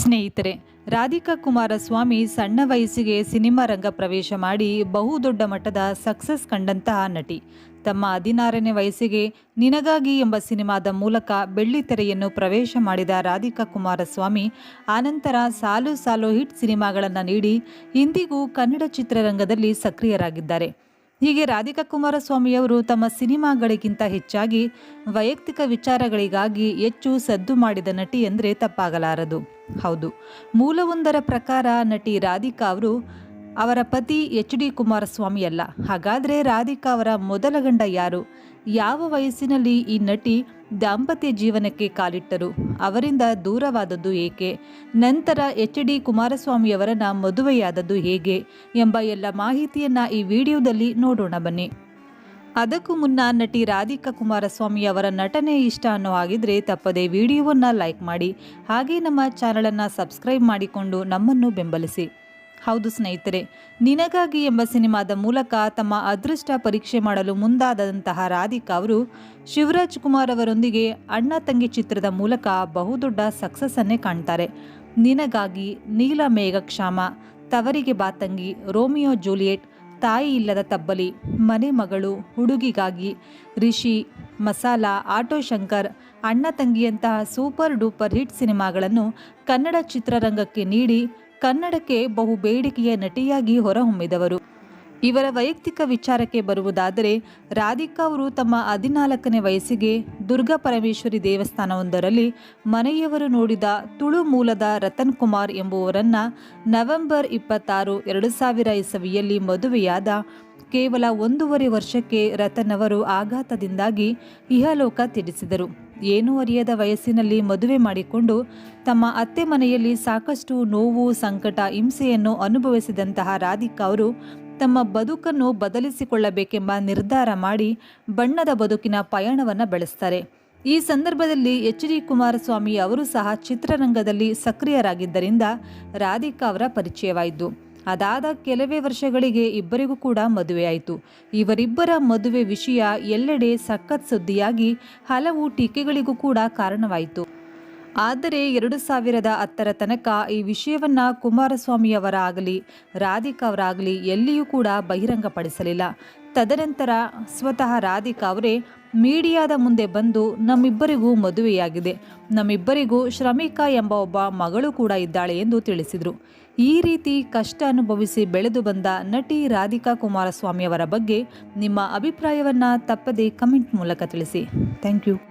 ಸ್ನೇಹಿತರೆ, ರಾಧಿಕಾ ಕುಮಾರಸ್ವಾಮಿ ಸಣ್ಣ ವಯಸ್ಸಿಗೆ ಸಿನಿಮಾ ರಂಗ ಪ್ರವೇಶ ಮಾಡಿ ಬಹುದೊಡ್ಡ ಮಟ್ಟದ ಸಕ್ಸಸ್ ಕಂಡಂತಹ ನಟಿ. ತಮ್ಮ ಹದಿನಾರನೇ ವಯಸ್ಸಿಗೆ ನಿನಗಾಗಿ ಎಂಬ ಸಿನಿಮಾದ ಮೂಲಕ ಬೆಳ್ಳಿತೆರೆಯನ್ನು ಪ್ರವೇಶ ಮಾಡಿದ ರಾಧಿಕಾ ಕುಮಾರಸ್ವಾಮಿ ಆನಂತರ ಸಾಲು ಸಾಲು ಹಿಟ್ ಸಿನಿಮಾಗಳನ್ನು ನೀಡಿ ಇಂದಿಗೂ ಕನ್ನಡ ಚಿತ್ರರಂಗದಲ್ಲಿ ಸಕ್ರಿಯರಾಗಿದ್ದಾರೆ. ಹೀಗೆ ರಾಧಿಕಾ ಕುಮಾರಸ್ವಾಮಿಯವರು ತಮ್ಮ ಸಿನಿಮಾಗಳಿಗಿಂತ ಹೆಚ್ಚಾಗಿ ವೈಯಕ್ತಿಕ ವಿಚಾರಗಳಿಗಾಗಿ ಹೆಚ್ಚು ಸದ್ದು ಮಾಡಿದ ನಟಿ ಎಂದರೆ ತಪ್ಪಾಗಲಾರದು. ಹೌದು. ಮೂಲವೊಂದರ ಪ್ರಕಾರ ನಟಿ ರಾಧಿಕಾ ಅವರು ಅವರ ಪತಿ ಎಚ್ ಡಿ ಕುಮಾರಸ್ವಾಮಿ ಅಲ್ಲ. ಹಾಗಾದರೆ ರಾಧಿಕಾ ಅವರ ಮೊದಲ ಗಂಡ ಯಾರು? ಯಾವ ವಯಸ್ಸಿನಲ್ಲಿ ಈ ನಟಿ ದಾಂಪತ್ಯ ಜೀವನಕ್ಕೆ ಕಾಲಿಟ್ಟರು. ಅವರಿಂದ ದೂರವಾದದ್ದು ಏಕೆ? ನಂತರ ಎಚ್ ಡಿ ಕುಮಾರಸ್ವಾಮಿಯವರನ್ನ ಮದುವೆಯಾದದ್ದು ಹೇಗೆ? ಎಂಬ ಎಲ್ಲ ಮಾಹಿತಿಯನ್ನ ಈ ವಿಡಿಯೋದಲ್ಲಿ ನೋಡೋಣ ಬನ್ನಿ. ಅದಕ್ಕೂ ಮುನ್ನ ನಟಿ ರಾಧಿಕಾ ಕುಮಾರಸ್ವಾಮಿ ಅವರ ನಟನೆ ಇಷ್ಟ ಅನ್ನೋ ಹಾಗಿದ್ರೆ ತಪ್ಪದೆ ವಿಡಿಯೋವನ್ನ ಲೈಕ್ ಮಾಡಿ. ಹಾಗೆ ನಮ್ಮ ಚಾನಲನ್ನು ಸಬ್ಸ್ಕ್ರೈಬ್ ಮಾಡಿಕೊಂಡು ನಮ್ಮನ್ನು ಬೆಂಬಲಿಸಿ. ಹೌದು ಸ್ನೇಹಿತರೆ, ನಿನಗಾಗಿ ಎಂಬ ಸಿನಿಮಾದ ಮೂಲಕ ತಮ್ಮ ಅದೃಷ್ಟ ಪರೀಕ್ಷೆ ಮಾಡಲು ಮುಂದಾದಂತಹ ರಾಧಿಕಾ ಅವರು ಶಿವರಾಜ್ ಕುಮಾರ್ ಅವರೊಂದಿಗೆ ಅಣ್ಣ ತಂಗಿ ಚಿತ್ರದ ಮೂಲಕ ಬಹುದೊಡ್ಡ ಸಕ್ಸಸ್ ಅನ್ನೇ ಕಾಣ್ತಾರೆ. ನಿನಗಾಗಿ ನೀಲ ಮೇಘಕ್ಷಾಮ, ತವರಿಗೆ ಬಾತಂಗಿ ರೋಮಿಯೋ ಜೂಲಿಯೆಟ್, ತಾಯಿ ಇಲ್ಲದ ತಬ್ಬಲಿ, ಮನೆ ಮಗಳು, ಹುಡುಗಿಗಾಗಿ ರಿಷಿ, ಮಸಾಲ, ಆಟೋ ಶಂಕರ್, ಅಣ್ಣ ತಂಗಿಯಂತಹ ಸೂಪರ್ ಡೂಪರ್ ಹಿಟ್ ಸಿನಿಮಾಗಳನ್ನು ಕನ್ನಡ ಚಿತ್ರರಂಗಕ್ಕೆ ನೀಡಿ ಕನ್ನಡಕ್ಕೆ ಬಹು ಬೇಡಿಕೆಯ ನಟಿಯಾಗಿ ಹೊರಹೊಮ್ಮಿದವರು. ಇವರ ವೈಯಕ್ತಿಕ ವಿಚಾರಕ್ಕೆ ಬರುವುದಾದರೆ, ರಾಧಿಕಾ ಅವರು ತಮ್ಮ ಹದಿನಾಲ್ಕನೇ ವಯಸ್ಸಿಗೆ ದುರ್ಗಾ ಪರಮೇಶ್ವರಿ ದೇವಸ್ಥಾನವೊಂದರಲ್ಲಿ ಮನೆಯವರು ನೋಡಿದ ತುಳು ಮೂಲದ ರತನ್ ಕುಮಾರ್ ಎಂಬುವರನ್ನು ನವೆಂಬರ್ ಇಪ್ಪತ್ತಾರು, ಎರಡು ಸಾವಿರ ಇಸವಿಯಲ್ಲಿ ಮದುವೆಯಾದ ಕೇವಲ ಒಂದೂವರೆ ವರ್ಷಕ್ಕೆ ರತನ್ ಅವರು ಆಘಾತದಿಂದಾಗಿ ಇಹಲೋಕ ತ್ಯಜಿಸಿದರು. ಏನೂ ಅರಿಯದ ವಯಸ್ಸಿನಲ್ಲಿ ಮದುವೆ ಮಾಡಿಕೊಂಡು ತಮ್ಮ ಅತ್ತೆ ಮನೆಯಲ್ಲಿ ಸಾಕಷ್ಟು ನೋವು, ಸಂಕಟ, ಹಿಂಸೆಯನ್ನು ಅನುಭವಿಸಿದಂತಹ ರಾಧಿಕಾ ಅವರು ತಮ್ಮ ಬದುಕನ್ನು ಬದಲಿಸಿಕೊಳ್ಳಬೇಕೆಂಬ ನಿರ್ಧಾರ ಮಾಡಿ ಬಣ್ಣದ ಬದುಕಿನ ಪಯಣವನ್ನು ಬೆಳೆಸ್ತಾರೆ. ಈ ಸಂದರ್ಭದಲ್ಲಿ ಎಚ್ ಡಿ ಕುಮಾರಸ್ವಾಮಿ ಅವರು ಸಹ ಚಿತ್ರರಂಗದಲ್ಲಿ ಸಕ್ರಿಯರಾಗಿದ್ದರಿಂದ ರಾಧಿಕಾ ಅವರ ಪರಿಚಯವಾಯಿತು. ಅದಾದ ಕೆಲವೇ ವರ್ಷಗಳಿಗೆ ಇಬ್ಬರಿಗೂ ಕೂಡ ಮದುವೆಯಾಯಿತು. ಇವರಿಬ್ಬರ ಮದುವೆ ವಿಷಯ ಎಲ್ಲೆಡೆ ಸಖತ್ ಸುದ್ದಿಯಾಗಿ ಹಲವು ಟೀಕೆಗಳಿಗೂ ಕೂಡ ಕಾರಣವಾಯಿತು. ಆದರೆ ಎರಡು ಸಾವಿರದ ಹತ್ತರ ತನಕ ಈ ವಿಷಯವನ್ನು ಕುಮಾರಸ್ವಾಮಿಯವರಾಗಲಿ, ರಾಧಿಕಾ ಅವರಾಗಲಿ ಎಲ್ಲಿಯೂ ಕೂಡ ಬಹಿರಂಗಪಡಿಸಲಿಲ್ಲ. ತದನಂತರ ಸ್ವತಃ ರಾಧಿಕಾ ಅವರೇ ಮೀಡಿಯಾದ ಮುಂದೆ ಬಂದು ನಮ್ಮಿಬ್ಬರಿಗೂ ಮದುವೆಯಾಗಿದೆ. ನಮ್ಮಿಬ್ಬರಿಗೂ ಶ್ರಮಿಕಾ ಎಂಬ ಒಬ್ಬ ಮಗಳು ಕೂಡ ಇದ್ದಾಳೆ ಎಂದು ತಿಳಿಸಿದರು. ಈ ರೀತಿ ಕಷ್ಟ ಅನುಭವಿಸಿ ಬೆಳೆದು ಬಂದ ನಟಿ ರಾಧಿಕಾ ಕುಮಾರಸ್ವಾಮಿ ಅವರ ಬಗ್ಗೆ ನಿಮ್ಮ ಅಭಿಪ್ರಾಯವನ್ನು ತಪ್ಪದೇ ಕಮೆಂಟ್ ಮೂಲಕ ತಿಳಿಸಿ. Thank you.